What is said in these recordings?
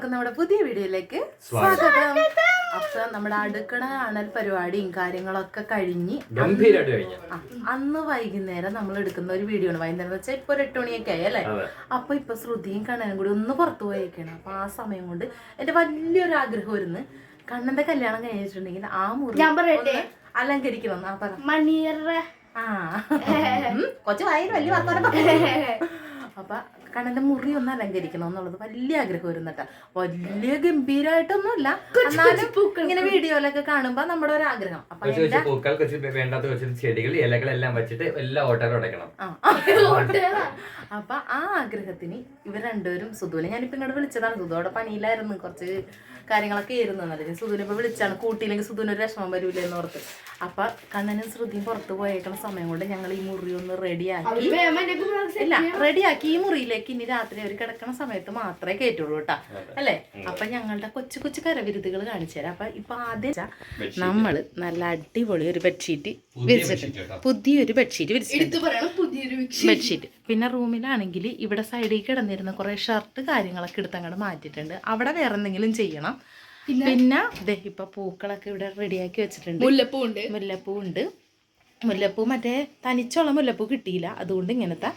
എല്ലാവർക്കും നമ്മുടെ പുതിയ വീഡിയോയിലേക്ക് സ്വാഗതം. അപ്പൊ നമ്മുടെ അടുക്കള അണൽ പരിപാടിയും കാര്യങ്ങളൊക്കെ കഴിഞ്ഞ് അന്ന് വൈകുന്നേരം നമ്മൾ എടുക്കുന്ന ഒരു വീഡിയോ ആണ്. വൈകുന്നേരം വെച്ചാൽ ഇപ്പൊ ഒരു എട്ട് മണിയൊക്കെ ആയി അല്ലേ? അപ്പൊ ഇപ്പൊ ശ്രുതിയും കണ്ണനും കൂടി ഒന്ന് പുറത്തു പോയേക്കാണ്. അപ്പൊ ആ സമയം കൊണ്ട് എന്റെ വലിയൊരു ആഗ്രഹം വരുന്നു കണ്ണന്റെ കല്യാണം കഴിഞ്ഞിട്ടുണ്ടെങ്കിൽ ആ മുറി ഞാൻ പറയട്ടെ? അലങ്കരിക്കണം. ആ പറ. മണിയറ. ആ. കൊച്ചു വായിൽ വലിയ വർത്തമാനം. അപ്പൊ കണ്ണന്റെ മുറി ഒന്ന് അലങ്കരിക്കണം എന്നുള്ളത് വലിയ ആഗ്രഹം വരുന്നട്ടാ വലിയ ഗംഭീരായിട്ടൊന്നുമല്ല. എന്നാലും ഇങ്ങനെ വീഡിയോയിലൊക്കെ കാണുമ്പോൾ നമ്മുടെ ഒരു ആഗ്രഹം. അപ്പൊ പൂക്കൾ കുറച്ച് വേണ്ടാത്ത കുറച്ച് ചെടികൾ ഇലകളെല്ലാം വെച്ചിട്ട് എല്ലാം ഉടയ്ക്കണം. ആ അപ്പൊ ആ ആഗ്രഹത്തിന് ഇവർ രണ്ടുപേരും സുധുവിനെ ഞാനിപ്പോ ഇങ്ങോട്ട് വിളിച്ചതാണ്. സുധുവോടെ പണിയിലായിരുന്നു. കുറച്ച് കാര്യങ്ങളൊക്കെ ആയിരുന്നു. നല്ല സുധുവിനെ ഇപ്പൊ വിളിച്ചാണ്. കൂട്ടിയില്ലെങ്കിൽ സുധുവിന് ഒരു വിഷമം വരൂല എന്ന് ഓർത്ത്. അപ്പൊ കണ്ണനും ശ്രുതിയും പുറത്ത് പോയേക്കുന്ന സമയം കൊണ്ട് ഞങ്ങൾ ഈ മുറി ഒന്ന് റെഡിയാക്കി ഇല്ല റെഡിയാക്കി ഈ മുറിയിലേക്ക് ഇനി രാത്രി അവർ കിടക്കണ സമയത്ത് മാത്രമേ കയറ്റുള്ളൂ കേട്ടോ. അല്ലേ? അപ്പൊ ഞങ്ങളുടെ കൊച്ചു കൊച്ചു കരവിരുതുകൾ കാണിച്ചു തരാം. അപ്പൊ ഇപ്പൊ ആദ്യം നമ്മൾ നല്ല അടിപൊളി ഒരു ബെഡ്ഷീറ്റ് വിരിച്ചിട്ടുണ്ട്. പുതിയൊരു ബെഡ്ഷീറ്റ് വിരിച്ചിട്ടുണ്ട്. ബെഡ്ഷീറ്റ് പിന്നെ റൂമിലാണെങ്കിൽ ഇവിടെ സൈഡിൽ കിടന്നിരുന്ന കുറെ ഷർട്ട് കാര്യങ്ങളൊക്കെ എടുത്ത് അങ്ങോട്ട് മാറ്റിയിട്ടുണ്ട്. അവിടെ വേറെ എന്തെങ്കിലും ചെയ്യണം. പിന്നെ? ദേ ഇപ്പൊ പൂക്കളൊക്കെ ഇവിടെ റെഡിയാക്കി വെച്ചിട്ടുണ്ട്. മുല്ലപ്പൂ ഉണ്ട് മുല്ലപ്പൂ ഉണ്ട് മുല്ലപ്പൂ മറ്റേ തനിച്ചുള്ള മുല്ലപ്പൂ കിട്ടിയില്ല. അതുകൊണ്ട് ഇങ്ങനത്തെ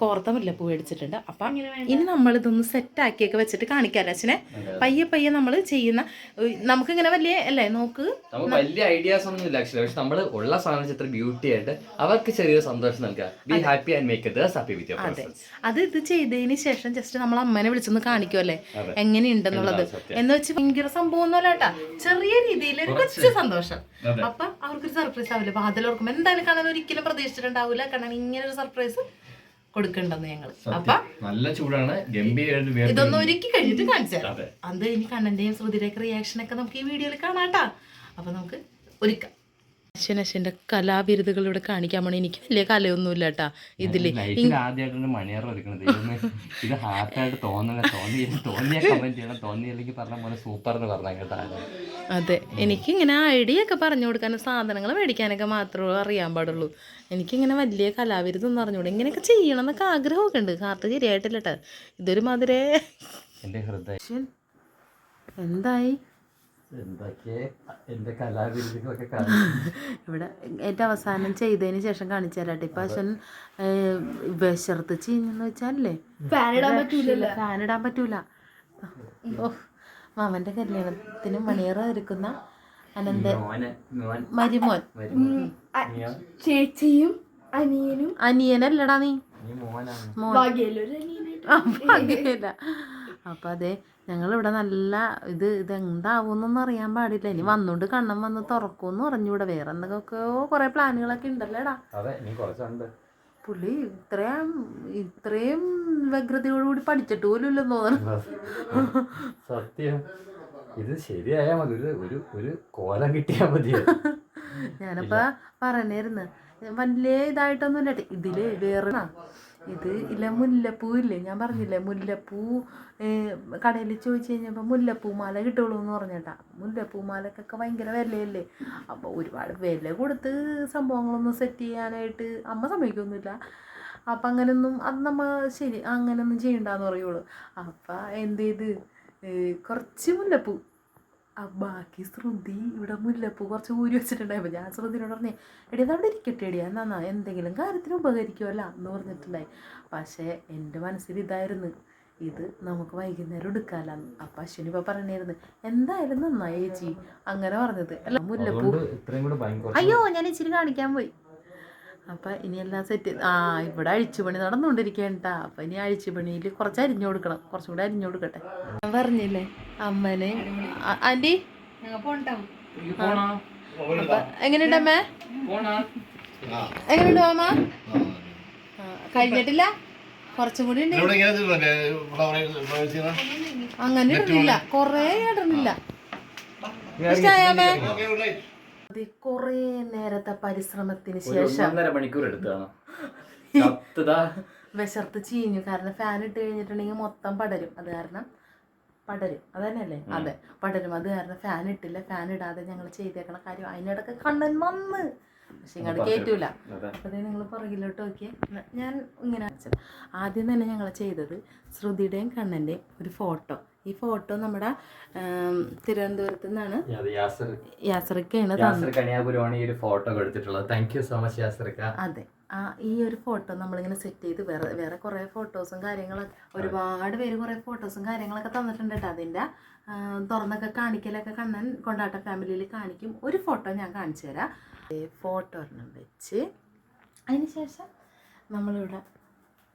കോർത്ത മുല്ലപ്പൂ മേടിച്ചിട്ടുണ്ട്. അപ്പം ഇനി നമ്മൾ ഇതൊന്ന് സെറ്റ് ആക്കിയൊക്കെ വെച്ചിട്ട് കാണിക്കാം അച്ഛനെ? പയ്യെ പയ്യെ നമ്മൾ ചെയ്യുന്ന നമുക്ക് ഇങ്ങനെ വലിയ അല്ലേ നോക്ക്? വലിയ ഐഡിയാസ് ഒന്നും ഇല്ല ആക്ച്വലി പക്ഷെ നമ്മൾ ഉള്ള സാധനം ഇത്ര ബ്യൂട്ടി ആയിട്ട് അവർക്ക് ചെറിയൊരു സന്തോഷം നൽകുക be happy and make others happy with അതെ. അത് ഇത് ചെയ്തതിന് ശേഷം ജസ്റ്റ് നമ്മൾ അമ്മനെ വിളിച്ചൊന്ന് കാണിക്കുമല്ലേ. എങ്ങനെയുണ്ടെന്നുള്ളത്. എന്ന് വെച്ച് ഭയങ്കര സംഭവം ഒന്നുമല്ല കേട്ടാ. ചെറിയ രീതിയിൽ ഒരു കൊച്ചു സന്തോഷം. അപ്പൊ അവർക്കൊരു സർപ്രൈസ് ആവില്ല? വാതിൽ ഓർക്കുമ്പോ എന്തായാലും കാണാൻ ഒരിക്കലും പ്രതീക്ഷിച്ചിട്ടുണ്ടാവില്ല കാരണം ഇങ്ങനെ ഒരു സർപ്രൈസ് കൊടുക്കണ്ടെന്ന് ഞങ്ങൾ. അപ്പൊ നല്ല ചൂടാണ്. ഇതൊന്നും ഒരുക്കി കഴിഞ്ഞിട്ട് കാണിച്ചു തരാം. അതെ. അത് ഇനി കണ്ണന്റെയും ശ്രുതിയുടെയൊക്കെ റിയാക്ഷൻ ഒക്കെ നമുക്ക് ഈ വീഡിയോയിൽ കാണാട്ടാ അപ്പൊ നമുക്ക് ഒരുക്കാം. അശ്വൻ അശ്വന്റെ കലാബിരുദുകൾ ഇവിടെ കാണിക്കാൻ പോണേ. എനിക്ക് വലിയ കലയൊന്നുമില്ല കേട്ടാ ഇതിൽ. എനിക്ക് ഇത് ഹാർട്ടായിട്ട് തോന്നണ തോന്നി തോന്നിയ കമന്റ് ചെയ്യണം. തോന്നിയില്ലെങ്കിൽ പറഞ്ഞ പോലെ സൂപ്പർ എന്ന് പറഞ്ഞ കേട്ടാ അതെ എനിക്കിങ്ങനെ ഐഡിയ ഒക്കെ പറഞ്ഞു കൊടുക്കാനും സാധനങ്ങൾ മേടിക്കാനൊക്കെ മാത്രമേ അറിയാൻ പാടുള്ളൂ. എനിക്കിങ്ങനെ വലിയ കലാവിരുദ്ധം പറഞ്ഞുകൂടെ ഇങ്ങനെയൊക്കെ ചെയ്യണം എന്നൊക്കെ ആഗ്രഹമൊക്കെ ഉണ്ട്. ഹാർട്ട് ശരിയായിട്ടില്ല കേട്ടോ ഇതൊരു മാതിരേ എന്റെ ഹൃദയം. എന്തായി? ഇവിടെ ഏറ്റവും അവസാനം ചെയ്തതിന് ശേഷം കാണിച്ചു തരാട്ടെ. ഇപ്പൊ അച്ഛൻ വിശർത്ത് ചീഞ്ഞെന്ന് വെച്ചാലേ ഫാൻ ഇടാൻ പറ്റൂല. ഓ മാമന്റെ കല്യാണത്തിന് മണിയറ ഒരുക്കുന്ന അനന്ത മോനെ മോൻ. മരുമോൻ. ചേച്ചിയും അനിയനും. അനിയനല്ലടാ നീ. നീ മോനാണ്. മോൻ. ഭാഗ്യല്ലൊരു അനിയനായിട്ട്? ആ, ഭാഗ്യമില്ല അപ്പൊ അതെ ഞങ്ങളിവിടെ നല്ല ഇത് ഇത് എന്താവുന്നൊന്നും അറിയാൻ പാടില്ല. ഇനി വന്നോണ്ട് കണ്ണം വന്ന് തുറക്കുമെന്ന് പറഞ്ഞൂടെ വേറെ എന്തൊക്കെയോ കുറേ പ്ലാനുകളൊക്കെ ഉണ്ടല്ലേടാ. കുറച്ചുണ്ട്. പുള്ളി ഇത്രയും ഇത്രയും വ്യഗ്രതയോടുകൂടി പഠിച്ചിട്ട് പോലും ഇല്ലെന്ന് തോന്നുന്നു. സത്യം. ഇത് ശരിയായാ മതി. ഒരു ഒരു ഒരു കോലം കിട്ടിയാ മതി ഞാനപ്പോ പറഞ്ഞിരുന്നു വലിയ ഇതായിട്ടൊന്നുമില്ല. ട്ടോ. ഇതിൽ വേറെ ഇത് ഇല്ല മുല്ലപ്പൂ ഇല്ലേ? ഞാൻ പറഞ്ഞില്ലേ മുല്ലപ്പൂ കടയിൽ ചോദിച്ചു കഴിഞ്ഞപ്പോൾ മുല്ലപ്പൂ മാല കിട്ടുള്ളൂ എന്ന് പറഞ്ഞേട്ടാ. മുല്ലപ്പൂ മാലക്കൊക്കെ ഭയങ്കര വിലയല്ലേ? അപ്പോൾ ഒരുപാട് വില കൊടുത്ത് സംഭവങ്ങളൊന്നും സെറ്റ് ചെയ്യാനായിട്ട് അമ്മ സമ്മതിക്കൊന്നുമില്ല. അപ്പം അങ്ങനെയൊന്നും അത് നമ്മൾ ശരി അങ്ങനെയൊന്നും ചെയ്യണ്ടെന്ന് പറയുള്ളൂ. അപ്പം എന്ത് ചെയ്ത്? കുറച്ച് മുല്ലപ്പൂ ബാക്കി ശ്രുതി ഇവിടെ മുല്ലപ്പൂ കുറച്ച് ഊരി വെച്ചിട്ടുണ്ടായപ്പോൾ ഞാൻ ശ്രുതിനോട് പറഞ്ഞേ എടി അത് അവിടെ ഇരിക്കട്ടെ എടി. എന്നാ എന്തെങ്കിലും കാര്യത്തിന് ഉപകരിക്കുമല്ല എന്ന് പറഞ്ഞിട്ടുണ്ടായി. പക്ഷേ എന്റെ മനസ്സിൽ ഇതായിരുന്നു. ഇത് നമുക്ക് വൈകുന്നേരം എടുക്കാലാന്ന്. അപ്പം അശ്വിനി ഇപ്പം പറഞ്ഞിരുന്നു എന്തായാലും നന്നായി ചേച്ചി അങ്ങനെ പറഞ്ഞത്. അല്ല മുല്ലപ്പൂ. അയ്യോ ഞാൻ ഇച്ചിരി കാണിക്കാൻ പോയി. അപ്പം ഇനി എല്ലാം സെറ്റ് ആ ഇവിടെ അഴിച്ചുപണി നടന്നുകൊണ്ടിരിക്കേണ്ട അപ്പം ഇനി അഴിച്ചുപണിയിൽ കുറച്ച് അരിഞ്ഞു കൊടുക്കണം. കുറച്ചും കൂടെ അരിഞ്ഞു കൊടുക്കട്ടെ. ഞാൻ പറഞ്ഞില്ലേ അമ്മനെ. ആന്റി? എങ്ങനെയുണ്ട് അമ്മ? എങ്ങനെയുണ്ട് അമ്മ ആ, കഴിഞ്ഞിട്ടില്ല? കുറച്ചും കൂടി ഉണ്ട്? അങ്ങനെ ഇടുന്നില്ല. കൊറേ ഇടുന്നില്ല കൊറേ നേരത്തെ പരിശ്രമത്തിന് ശേഷം മണിക്കൂർ എടുത്താണ് വിശർത്ത് ചീഞ്ഞു. കാരണം ഫാൻ ഇട്ട് കഴിഞ്ഞിട്ടുണ്ടെങ്കിൽ മൊത്തം പടരും. അത് കാരണം പടരും. അതന്നെയല്ലേ അതെ. പടരും. അത് കാരണം ഫാൻ ഇട്ടില്ല. ഫാൻ ഇടാതെ ഞങ്ങൾ ചെയ്തേക്കണ കാര്യം അതിനിടക്ക് കണ്ണൻ വന്ന്. പക്ഷെ ഇങ്ങോട്ട് കയറ്റൂല അതെ. നിങ്ങൾ പുറകിലോട്ട് നോക്കിയേ. ഞാൻ ഇങ്ങനെ വെച്ചത്. ആദ്യം തന്നെ ഞങ്ങൾ ചെയ്തത് ശ്രുതിയുടെയും കണ്ണന്റെയും ഒരു ഫോട്ടോ. ഈ ഫോട്ടോ നമ്മുടെ തിരുവനന്തപുരത്ത് നിന്നാണ് യാസറിക്കാണ് കന്യാപുരമാണ് ഈ ഒരു ഫോട്ടോ എടുത്തിട്ടുള്ളത്. താങ്ക് യു സോ മച്ച് യാസർക്ക. അതെ. ആ ഈ ഒരു ഫോട്ടോ നമ്മളിങ്ങനെ സെറ്റ് ചെയ്ത് വേറെ വേറെ കുറേ ഫോട്ടോസും കാര്യങ്ങളൊക്കെ ഒരുപാട് പേര് കുറേ ഫോട്ടോസും കാര്യങ്ങളൊക്കെ തന്നിട്ടുണ്ട് കേട്ടോ. അതിന്റെ തുറന്നൊക്കെ കാണിക്കലൊക്കെ കണ്ണൻ കൊണ്ടാട്ട ഫാമിലിയിൽ കാണിക്കും. ഒരു ഫോട്ടോ ഞാൻ കാണിച്ചു തരാം. ഫോട്ടോ ഒരെണ്ണം വെച്ച്. അതിന് ശേഷം നമ്മളിവിടെ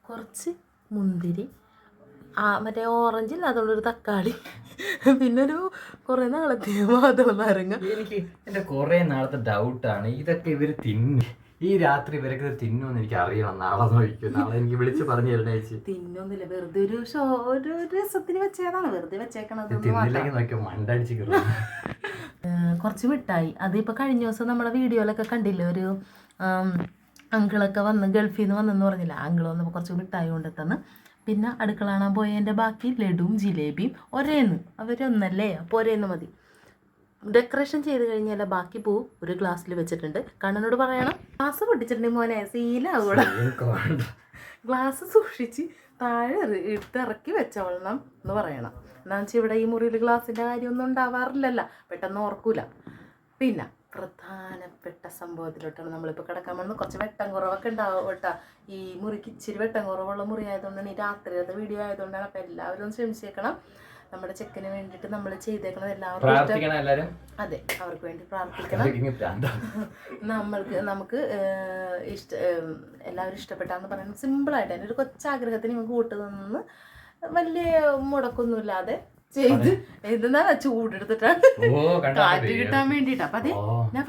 കുറച്ച് മുന്തിരി ആ മറ്റേ ഓറഞ്ചില്ല അതുകൊണ്ടൊരു തക്കാളി പിന്നെ ഒരു കുറേ നാളത്തെ മാതൃ നാരങ്ങ. എനിക്ക് എന്റെ കുറേ നാളത്തെ ഡൗട്ടാണ് ഇതൊക്കെ ഇവർ തിന്നു. ഈ രാത്രി ഇവരൊക്കെ തിന്നുമെന്ന് എനിക്ക് അറിയണം. നാളെ നോക്കും നാളെ എനിക്ക് വിളിച്ച് പറഞ്ഞു തരണേ ചേച്ചി തിന്നൊന്നുമില്ല വെറുതെ ഒരു ഒരു രസത്തിന് വെച്ചതാണ്. വെറുതെ വെച്ചേക്കണത് തിന്നില്ലെങ്കിൽ നോക്കിയോ മണ്ടടിച്ച് കുറച്ച് മിഠായി. അതിപ്പോൾ കഴിഞ്ഞ ദിവസം നമ്മുടെ വീഡിയോയിലൊക്കെ കണ്ടില്ലേ? ഒരു അങ്കിളൊക്കെ വന്ന് ഗൾഫിൽ നിന്ന് വന്നെന്ന് പറഞ്ഞില്ല? അങ്കിൾ വന്നപ്പോൾ കുറച്ച് മിഠായി കൊണ്ടെത്തന്ന്. പിന്നെ അടുക്കളാണാൻ പോയതിന്റെ ബാക്കി ലഡുവും ജിലേബിയും ഒരേന്ന്. അവരൊന്നല്ലേ? അപ്പോൾ ഒരേന്ന് മതി. ഡെക്കറേഷൻ ചെയ്ത് കഴിഞ്ഞാൽ ബാക്കി പൂ ഒരു ഗ്ലാസ്സിൽ വെച്ചിട്ടുണ്ട്. കണ്ണനോട് പറയണം ഗ്ലാസ് പൊട്ടിച്ചിട്ടുണ്ടെങ്കിൽ മോനെ സീലാവൂടെ ഗ്ലാസ് സൂക്ഷിച്ച് താഴെ ഇട്ടിറക്കി വെച്ചോളണം എന്ന് പറയണം. എന്താണെന്ന് വെച്ചാൽ ഇവിടെ ഈ മുറിയിൽ ഗ്ലാസിന്റെ കാര്യമൊന്നും ഉണ്ടാവാറില്ലല്ലോ. പെട്ടെന്ന് ഓർക്കൂല. പിന്നെ പ്രധാനപ്പെട്ട സംഭവത്തിലോട്ടാണ് നമ്മളിപ്പോൾ കിടക്കാൻ പോകുന്നത്. കുറച്ച് വെട്ടം കുറവൊക്കെ ഉണ്ടാവും കേട്ടോ. ഈ മുറിക്ക് ഇച്ചിരി വെട്ടം കുറവുള്ള മുറി ആയതുകൊണ്ടാണ് ഈ രാത്രിയിലത്തെ വീഡിയോ ആയതുകൊണ്ടാണ് അപ്പോൾ എല്ലാവരും ഒന്ന് ക്ഷമിച്ചേക്കണം. നമ്മുടെ ചെക്കന് വേണ്ടിട്ട് നമ്മൾ ചെയ്തേക്കുന്നത് എല്ലാവർക്കും അതെ അവർക്ക് വേണ്ടി പ്രാർത്ഥിക്കണം. നമ്മൾക്ക് നമുക്ക് ഇഷ്ട എല്ലാവരും ഇഷ്ടപ്പെട്ടാന്ന് പറയുന്നത് സിമ്പിളായിട്ട് എന്റെ ഒരു കൊച്ചാഗ്രഹത്തിന് നമുക്ക് കൂട്ടു നിന്ന് വലിയ മുടക്കൊന്നുമില്ലാതെ ചെയ്ത് എന്തെന്നാ ചൂടെടുത്തിട്ടാണ് കാറ്റ് കിട്ടാൻ വേണ്ടിയിട്ട്. അപ്പം അതെ ഞാൻ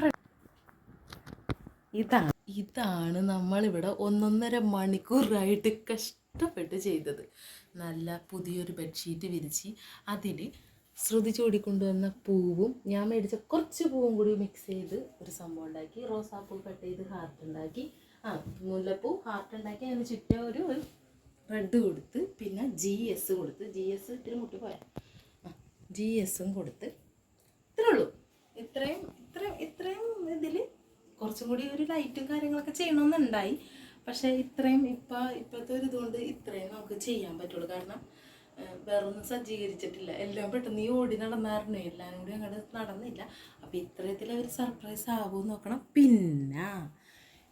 ഇതാണ് ഇതാണ് നമ്മളിവിടെ ഒന്നൊന്നര മണിക്കൂറായിട്ട് കഷ്ടപ്പെട്ട് ചെയ്തത്. നല്ല പുതിയൊരു ബെഡ്ഷീറ്റ് വിരിച്ച് അതിന് ശ്രുതി ചൂടിക്കൊണ്ടുവന്ന പൂവും ഞാൻ മേടിച്ച കുറച്ച് പൂവും കൂടി മിക്സ് ചെയ്ത് ഒരു സംഭവം ഉണ്ടാക്കി. റോസാപ്പൂ കട്ട് ചെയ്ത് ഹാർട്ട് ഉണ്ടാക്കി. ആ മുല്ലപ്പൂ ഹാർട്ട് ഉണ്ടാക്കി. അതിന് ചുറ്റും ഒരു റെഡ് കൊടുത്ത് പിന്നെ ജി എസ് കൊടുത്ത്. ജി എസ് ഇത്തിരി മുട്ടി പോയാൽ ജി എസും കൊടുത്ത്. ഇത്രേ ഉള്ളൂ. ഇത്രയും ഇത്രയും ഇത്രയും ഇതിൽ കുറച്ചും കൂടി ഒരു ലൈറ്റും കാര്യങ്ങളൊക്കെ ചെയ്യണമെന്നുണ്ടായി. പക്ഷേ ഇത്രയും ഇപ്പം ഇപ്പോഴത്തെ ഒരു ഇതുകൊണ്ട് ഇത്രയും നമുക്ക് ചെയ്യാൻ പറ്റുള്ളൂ. കാരണം വെറും സജ്ജീകരിച്ചിട്ടില്ല. എല്ലാം പെട്ടെന്ന് ഈ ഓടി നടന്നായിരുന്നു. എല്ലാം കൂടി അങ്ങോട്ട് നടന്നില്ല. അപ്പം ഇത്രയത്തിൽ ഒരു സർപ്രൈസ് ആകുമെന്ന് നോക്കണം. പിന്നെ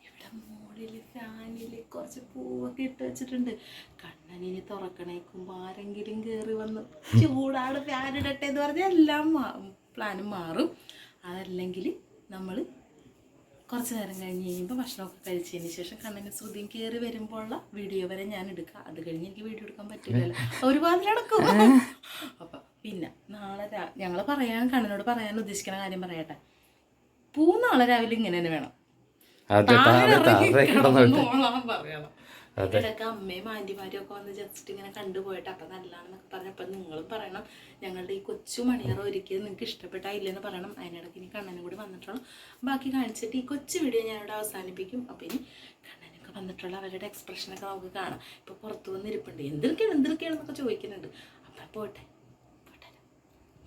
ഇവിടെ മുകളിൽ ഫാനിൽ കുറച്ച് പൂവൊക്കെ ഇട്ട് വെച്ചിട്ടുണ്ട്. കണ്ണനി തുറക്കണേക്കുമ്പോൾ ആരെങ്കിലും കയറി വന്ന് ചൂടാണ് ഫാൻ ഇടട്ടെ എന്ന് പറഞ്ഞാൽ എല്ലാം പ്ലാനും മാറും. അതല്ലെങ്കിൽ നമ്മൾ കുറച്ച് നേരം കഴിഞ്ഞ് കഴിയുമ്പോൾ ഭക്ഷണമൊക്കെ കഴിച്ചതിന് ശേഷം കണ്ണിന് ശ്രുതിയും കയറി വരുമ്പോഴുള്ള വീഡിയോ വരെ ഞാൻ എടുക്കുക. അത് കഴിഞ്ഞ് എനിക്ക് വീഡിയോ എടുക്കാൻ പറ്റില്ലല്ലോ. ഒരുപാട് നടക്കും. അപ്പം പിന്നെ നാളെ ഞങ്ങൾ പറയാൻ കണ്ണിനോട് പറയാൻ ഉദ്ദേശിക്കുന്ന കാര്യം പറയട്ടെ. പൂ നാളെ രാവിലെ ഇങ്ങനെ തന്നെ വേണം. പറയണം. ഇടയ്ക്ക് അമ്മയും ആന്റിമാരും ഒക്കെ വന്ന് ജസ്റ്റ് ഇങ്ങനെ കണ്ടുപോയിട്ട് അപ്പൊ നല്ലതാണെന്നൊക്കെ പറഞ്ഞപ്പോൾ നിങ്ങളും പറയണം. ഞങ്ങളുടെ ഈ കൊച്ചു മണിയറ ഒരിക്കലും നിങ്ങൾക്ക് ഇഷ്ടപ്പെട്ടായില്ലെന്ന് പറയണം. അതിനിടയ്ക്ക് ഇനി കണ്ണനും കൂടി വന്നിട്ടുള്ളൂ. ബാക്കി കാണിച്ചിട്ട് ഈ കൊച്ചു വീഡിയോ ഞാനിവിടെ അവസാനിപ്പിക്കും. അപ്പം ഇനി കണ്ണനൊക്കെ വന്നിട്ടുള്ള അവരുടെ എക്സ്പ്രഷനൊക്കെ നമുക്ക് കാണാം. ഇപ്പോൾ പുറത്ത് വന്നിരിപ്പുണ്ട്. എന്തൊക്കെയാണ് എന്തൊക്കെയാണെന്നൊക്കെ ചോദിക്കുന്നുണ്ട്. അപ്പം പോട്ടെ അപ്പോൾ ദേ നമ്മൾ കാത്തിരുന്ന് കാത്തിരുന്ന്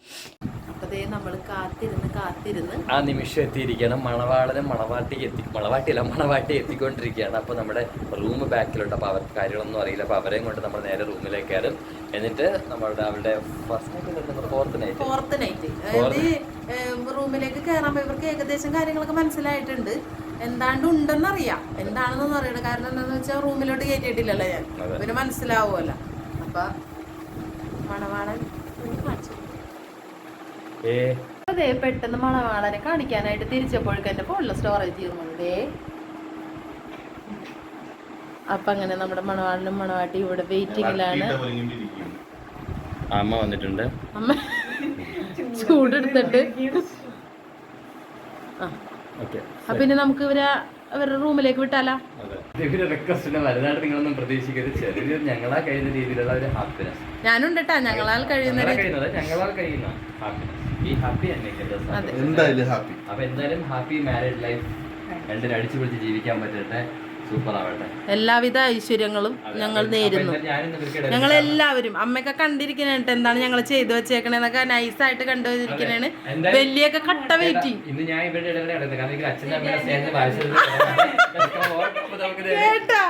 ആ നിമിഷം എത്തിയിരിക്കണം മണവാളനെ മണവാട്ടിക്ക് എത്തി മണവാട്ടിയല്ല മണവാട്ടി എത്തിക്കൊണ്ടിരിക്കുകയാണ്. അപ്പോൾ നമ്മുടെ റൂം ബാക്കിലുണ്ട്. അപ്പോൾ അവർക്ക് കാര്യങ്ങളൊന്നും അറിയില്ല. അപ്പോൾ അവരെയും കൊണ്ട് നമ്മൾ നേരെ റൂമിലേക്ക് കയറും. എന്നിട്ട് നമ്മളുടെ അവരുടെ first night fourth night fourth night റൂമിലേക്ക് കയറാൻ ഇവർക്ക് ഏകദേശം കാര്യങ്ങളൊക്കെ മനസ്സിലായിട്ടുണ്ട്. എന്താണ്ട് ഉണ്ടെന്നറിയാം. എന്താണെന്നൊന്നും അറിയണം കാരണം എന്താന്ന് വെച്ചാൽ റൂമിലോട്ട് കയറ്റിയിട്ടില്ലല്ലോ ഞാൻ. പിന്നെ മനസ്സിലാവുമല്ലോ. അപ്പൊ മണവാളൻ ഒന്ന് കാണിച്ചു കൊടുക്ക്. ഏ അതെ പെട്ടെന്ന് മണവാളനെ കാണിക്കാനായിട്ട് തിരിച്ചപ്പോഴേക്കും എന്റെ ഫോണിലെ സ്റ്റോറേജ് തീർന്നുണ്ടേ അപ്പൊ അങ്ങനെ നമ്മുടെ മണവാളനും മണവാട്ടി ഇവിടെ വെയിറ്റിംഗിലാണ് അമ്മ വന്നിട്ടുണ്ട്. അമ്മ ചൂടെടുത്തിട്ട്. ആ. ഓക്കെ അപ്പൊ ഇനി നമുക്ക് ഇവരെ അവരുടെ റൂമിലേക്ക് വിട്ടാലോ? നിങ്ങളൊന്നും പ്രതീക്ഷിക്കരുത്. ചെറിയൊരു ഞങ്ങളാ കഴിയുന്ന രീതിയിലുള്ള ഒരു ഹാപ്പിനെസ് ഞാനുണ്ട് ഞങ്ങളാൽ കഴിയുന്ന ഞങ്ങളാ ഞങ്ങളാൽ കഴിയുന്ന ഹാപ്പിനെസ് എന്തായാലും ഹാപ്പി അപ്പൊ എന്തായാലും ഹാപ്പി മാരീഡ് ലൈഫ് രണ്ടിനും അടിച്ചു പിടിച്ച് ജീവിക്കാൻ പറ്റട്ടെ. സൂപ്പർ ആവട്ടെ. എല്ലാവിധ ഐശ്വര്യങ്ങളും ഞങ്ങൾ നേരുന്നു. ഞങ്ങൾ എല്ലാവരും അമ്മയൊക്കെ കണ്ടിരിക്കണേട്ട് എന്താണ് ഞങ്ങൾ ചെയ്തു വെച്ചേക്കണേന്നൊക്കെ നൈസായിട്ട് കണ്ടുവച്ചിരിക്കണേണ്. വലിയൊക്കെ കട്ട വെയിറ്റിംഗ് അച്ഛന്റെ കേട്ടാ.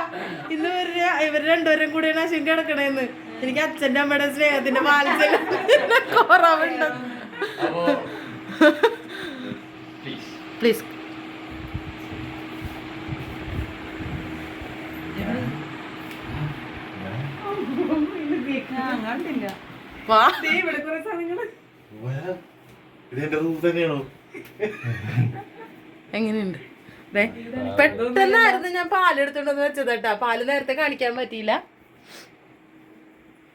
ഇന്ന് ഇവർ ഇവർ രണ്ടുപേരും കൂടിയാണ് അശ്വിൻ കിടക്കണേന്ന്. എനിക്ക് അച്ഛന്റെ അമ്മയുടെ സ്നേഹത്തിന്റെ വാത്സല്യം കുറവുണ്ട്. അപ്പോ പ്ലീസ് പ്ലീസ് വാ. ഇതെന്റെ റൂം തന്നെയാണോ? എങ്ങനെയുണ്ട്? ദേ, പെട്ടെന്നായിരുന്നു ഞാൻ പാലെടുത്തോണ്ടെന്ന് വെച്ചത് കേട്ടാ. പാൽ നേരത്തെ കാണിക്കാൻ പറ്റിയില്ല ആ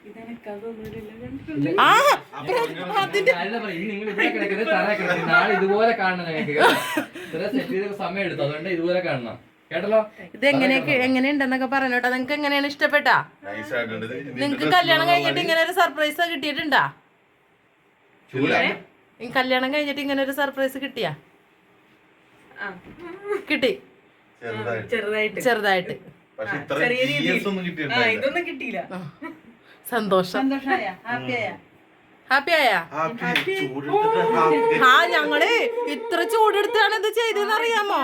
അതിന്റെ നിങ്ങൾ ഇവിടെ കിടക്കുന്നത് തറ കിടക്കുന്നത് നാളെ ഇതുപോലെ കാണണം ഞങ്ങൾക്ക് സമയം എടുത്തു. അതുകൊണ്ട് ഇതുപോലെ കാണണം. കേട്ടല്ലോ? ഇത് എങ്ങനെയൊക്കെ എങ്ങനെയുണ്ടെന്നൊക്കെ പറഞ്ഞു കേട്ടോ. നിങ്ങക്ക് എങ്ങനെയാണ് ഇഷ്ടപ്പെട്ടാ? നൈസ് ആയിട്ടുണ്ട്. ഇത് നിങ്ങക്ക് കല്യാണം കഴിഞ്ഞിട്ട് ഇങ്ങനെ ഒരു സർപ്രൈസ് കിട്ടിയിട്ടുണ്ടാ? കല്യാണം കഴിഞ്ഞിട്ട് ഇങ്ങനെ ഒരു സർപ്രൈസ് കിട്ടിയാ കിട്ടി. ചെറുതായിട്ട്. ചെറുതായിട്ട്. ഇതൊന്നും ഇത്ര സന്തോഷം. ഹാപ്പി ആയാ ഹാപ്പി ചൂടെടുത്തിട്ട് ഹാപ്പി. ആ ഞങ്ങൾ ഇത്ര ചൂടെടുത്താണ് ഇത് ചെയ്തെന്ന് അറിയാമോ?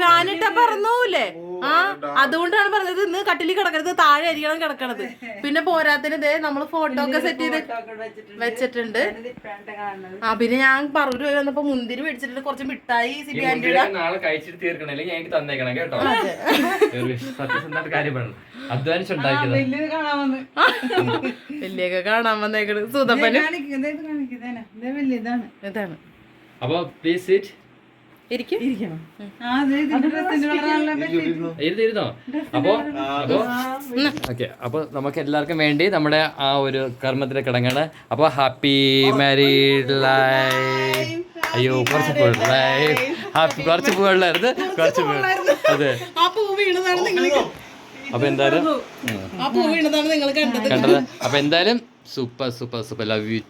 ഫാനിട്ട ഇട്ട പറന്നൂലേ? ആ അതുകൊണ്ടാണ് പറഞ്ഞത് ഇന്ന് കട്ടിലിൽ കിടക്കരുത് താഴെ ആയിരിക്കണം കിടക്കണത്. പിന്നെ പോരാത്തിന് ഇതേ നമ്മൾ ഫോട്ടോ ഒക്കെ സെറ്റ് ചെയ്ത് വെച്ചിട്ടുണ്ട്. ആ പിന്നെ ഞാൻ പറൂര് പോയി വന്നപ്പോ മുന്തിരി മേടിച്ചിട്ടുണ്ട് കുറച്ച് മിഠായി നാളെ കഴിച്ചിട്ട് തീർക്കണം അല്ലെങ്കിൽ ഞാൻ തന്നേക്കണം കേട്ടോ. ഒരു സത്യസന്ധമായിട്ട് കാര്യം പറയണം. അധ്വാനിച്ചുണ്ടാക്കിയത്. വലിയൊക്കെ കാണാൻ വന്നേക്കണ്. സുതപ്പന് ഇതാണ്. അപ്പൊ പ്ലീസ് സീറ്റ് ഇരുന്ന്? അപ്പോ അപ്പോ ഓക്കെ അപ്പൊ നമുക്ക് എല്ലാവർക്കും വേണ്ടി നമ്മുടെ ആ ഒരു കർമ്മത്തിന് കിടങ്ങാണ് അപ്പൊ ഹാപ്പി മാരീഡ് ലൈഫ്. അയ്യോ കുറച്ച് ലൈഫ്. ഹാപ്പി കുറച്ച് പൂവുള്ളായിരുന്നു കുറച്ച് അതെ. അപ്പൊ എന്തായാലും കണ്ടത്. കണ്ടത്. അപ്പൊ എന്തായാലും super super super. Love you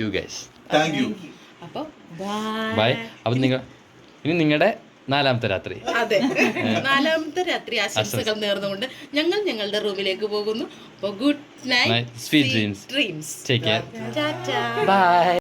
too guys thank you അപ്പൊ ബൈ ബൈ അപ്പൊ നിങ്ങൾ ഇനി നിങ്ങളുടെ നാലാമത്തെ രാത്രി. അതെ. നാലാമത്തെ രാത്രി ആശംസകൾ നേർന്നുകൊണ്ട് ഞങ്ങൾ ഞങ്ങളുടെ റൂമിലേക്ക് പോകുന്നു. അപ്പോൾ good night. Sweet dreams dreams take care tata bye